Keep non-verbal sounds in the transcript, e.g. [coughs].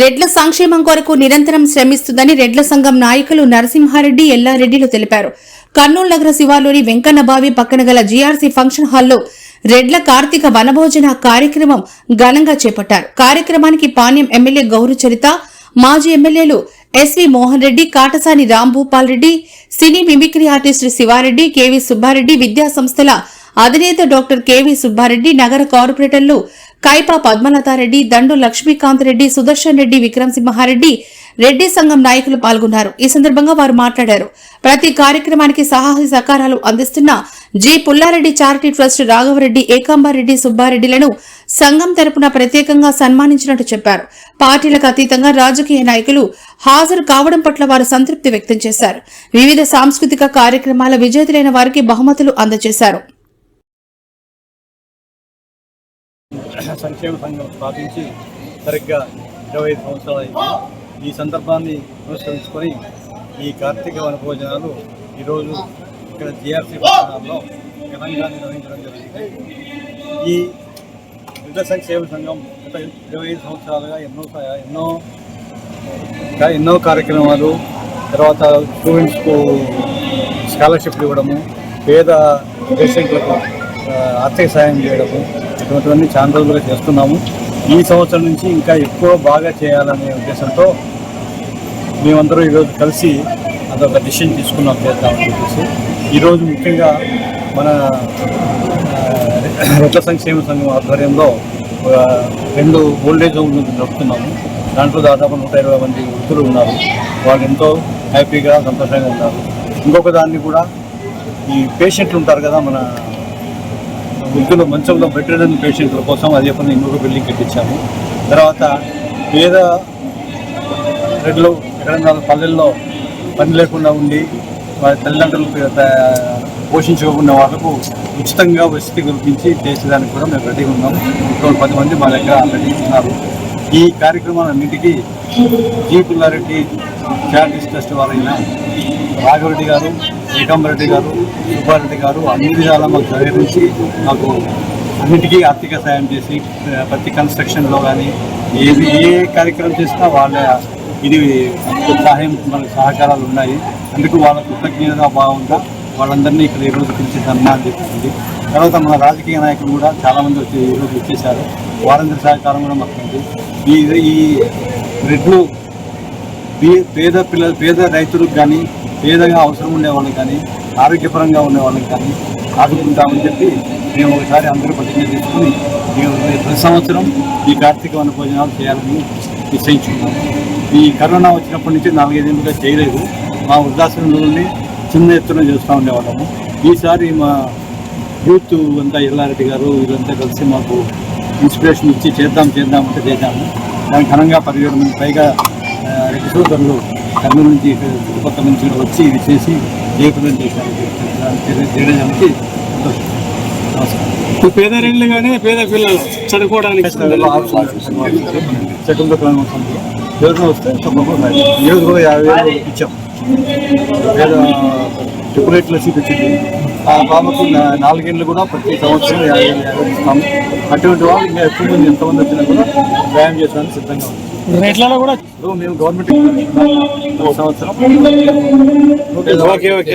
రెడ్ల సంక్షేమం కొరకు నిరంతరం శ్రమిస్తుందని రెడ్ల సంఘం నాయకులు నరసింహారెడ్డి ఎల్లారెడ్డిలు తెలిపారు. కర్నూలు నగర శివార్లోని వెంకన్న బావి పక్కన గల జీఆర్సీ ఫంక్షన్ హాల్లో రెడ్ల కార్తీక వనభోజన కార్యక్రమం ఘనంగా చేపట్టారు. కార్యక్రమానికి పాణ్యం ఎమ్మెల్యే గౌరు చరిత మాజీ ఎమ్మెల్యేలు SV Mohan Reddy Katasani Rambhupal Reddy cine mimicry artist Siva Reddy KV Subba Reddy విద్యా సంస్థల అధినేత డాక్టర్ కెవి సుబ్బారెడ్డి నగర కార్పొరేటర్లు కైపా పద్మలతారెడ్డి దండు లక్ష్మీకాంత్ రెడ్డి సుదర్శన్ రెడ్డి విక్రమ్ సింహారెడ్డి రెడ్డి సంఘం నాయకులు పాల్గొన్నారు. ఈ సందర్భంగా వారు మాట్లాడారు. ప్రతి కార్యక్రమానికి సహాయ సహకారాలు అందిస్తున్న G Pulla Reddy charity trust Raghava Reddy Ekamba Reddy సుబ్బారెడ్డిలను సంఘం తరపున ప్రత్యేకంగా సన్మానించినట్టు చెప్పారు. పార్టీలకు అతీతంగా రాజకీయ నాయకులు హాజరు కావడం పట్ల వారు సంతృప్తి వ్యక్తం చేశారు. వివిధ సాంస్కృతిక కార్యక్రమాల విజేతలైన వారికి బహుమతులు అందజేశారు. [coughs] సంక్షేమ సంఘం స్థాపించి సరిగ్గా ఇరవై ఐదు సంవత్సరాలు అయింది. ఈ సందర్భాన్ని పురస్కరించుకొని ఈ కార్తీక వనభోజనాలు ఈరోజు ఇక్కడ జిఆర్సీ పట్టణాల్లో ఘనంగా నిర్వహించడం జరిగింది. ఈ వృద్ధ సంక్షేమ సంఘం గత ఇరవై ఐదు సంవత్సరాలుగా ఎన్నో ఎన్నో ఎన్నో కార్యక్రమాలు తర్వాత స్టూడెంట్స్కు స్కాలర్షిప్లు ఇవ్వడము పేద పేషెంట్లకు ఆర్థిక సాయం చేయడము ఇటువంటివన్నీ చాలా రోజులుగా చేస్తున్నాము. ఈ సంవత్సరం నుంచి ఇంకా ఎక్కువ బాగా చేయాలనే ఉద్దేశంతో మేమందరూ ఈరోజు కలిసి అదొక డిసిషన్ తీసుకున్నాం చేద్దామని చెప్పేసి. ఈరోజు ముఖ్యంగా మన ఆ, రెడ్ల సంక్షేమ సంఘం ఆధ్వర్యంలో రెండు ఓల్డేజ్ హోమ్ నడుపుతున్నాము. దాంట్లో దాదాపు నూట ఇరవై మంది వృద్ధులు ఉన్నారు. వాళ్ళు ఎంతో హ్యాపీగా సంతోషంగా ఉన్నారు. ఇంకొక దాన్ని కూడా ఈ పేషెంట్లు ఉంటారు కదా మన వృద్ధులు మంచంలో బెడ్ పేషెంట్ల కోసం అదే పని ఇంకొక బిల్డింగ్ కట్టించాము. తర్వాత పేద రెడ్లు ఎక్కడన్నా పల్లెల్లో పని లేకుండా ఉండి వారి తల్లిదండ్రులు ప- పోషించుకోకుండా వాళ్ళకు ఉచితంగా వసతి కల్పించి చేసేదానికి కూడా మేము రెడీగా ఉన్నాం. ఇంకో పది మంది మా దగ్గర ఆల్రెడీ ఉన్నారు. ఈ కార్యక్రమాలన్నింటికీ జీ. పుల్లారెడ్డి చారిటీస్ ట్రస్ట్ వారైన రాఘవరెడ్డి గారు ఏకాంబరెడ్డి గారు సుబ్బారెడ్డి గారు అన్ని విధాలా మాకు సహకరించి మాకు అన్నిటికీ ఆర్థిక సాయం చేసి ప్రతి కన్స్ట్రక్షన్లో కానీ ఏది ఏ కార్యక్రమం చేసినా వాళ్ళ ఇది సహాయం మనకు సహకారాలు ఉన్నాయి. అందుకు వాళ్ళ కృతజ్ఞత భావంగా వాళ్ళందరినీ ఇక్కడ ఈరోజు పిలిచి సన్మానం చేస్తుంది తర్వాత మన రాజకీయ నాయకులు కూడా చాలామంది వచ్చి ఈరోజు వచ్చేసారు. వారందరి సహకారం కూడా మాకు ఉంది. ఈ ఈ రెడ్లు పేద పిల్ల పేద రైతులకు కానీ పేదగా అవసరం ఉండేవాళ్ళకి కానీ ఆరోగ్యపరంగా ఉండేవాళ్ళకి కానీ ఆదుకుంటామని చెప్పి మేము ఒకసారి అందరూ ప్రతిజ్ఞ తీసుకుని మేము ప్రతి సంవత్సరం ఈ కార్తీక వన భోజనాలు చేయాలని నిశ్చయించుకున్నాము. ఈ కరోనా వచ్చినప్పటి నుంచి నాలుగైదేళ్ళుగా చేయలేదు. మా వృద్ధాశ్రమంలోనే చిన్న ఎత్తున చేస్తూ ఉండేవాళ్ళము. ఈసారి మా యూత్ అంతా ఎల్లారెడ్డి గారు వీళ్ళంతా కలిసి మాకు ఇన్స్పిరేషన్ ఇచ్చి చేద్దాం చేద్దాం అంటే చేద్దాము. దానికి ఘనంగా పదిహేడు మంది పైగా సోదరులు కర్నూలు నుంచి చుట్టుపక్కల నుంచి కూడా వచ్చి ఇది చేసి జయప్రదం చేశారు. చేయడానికి. నమస్కారం పేదరిళ్ళుగానే పేద పిల్లలు చదువుకోవడానికి సెకండ్ వస్తే ఈరోజు కూడా యాభై వేలు ఇచ్చాం. పేద ఎయిట్లో సీట్ వచ్చింది. ఆ బాబుకు నాలుగేళ్ళు కూడా ప్రతి సంవత్సరం ఇస్తాము. అటువంటి వాళ్ళు ఇంకా ఎక్కువ మంది ఎంతమంది వచ్చినా కూడా వ్యాయామం చేయడానికి సిద్ధంగా ఉంది రేట్లలో కూడా మేము గవర్నమెంట్ సంవత్సరం. Okay okay.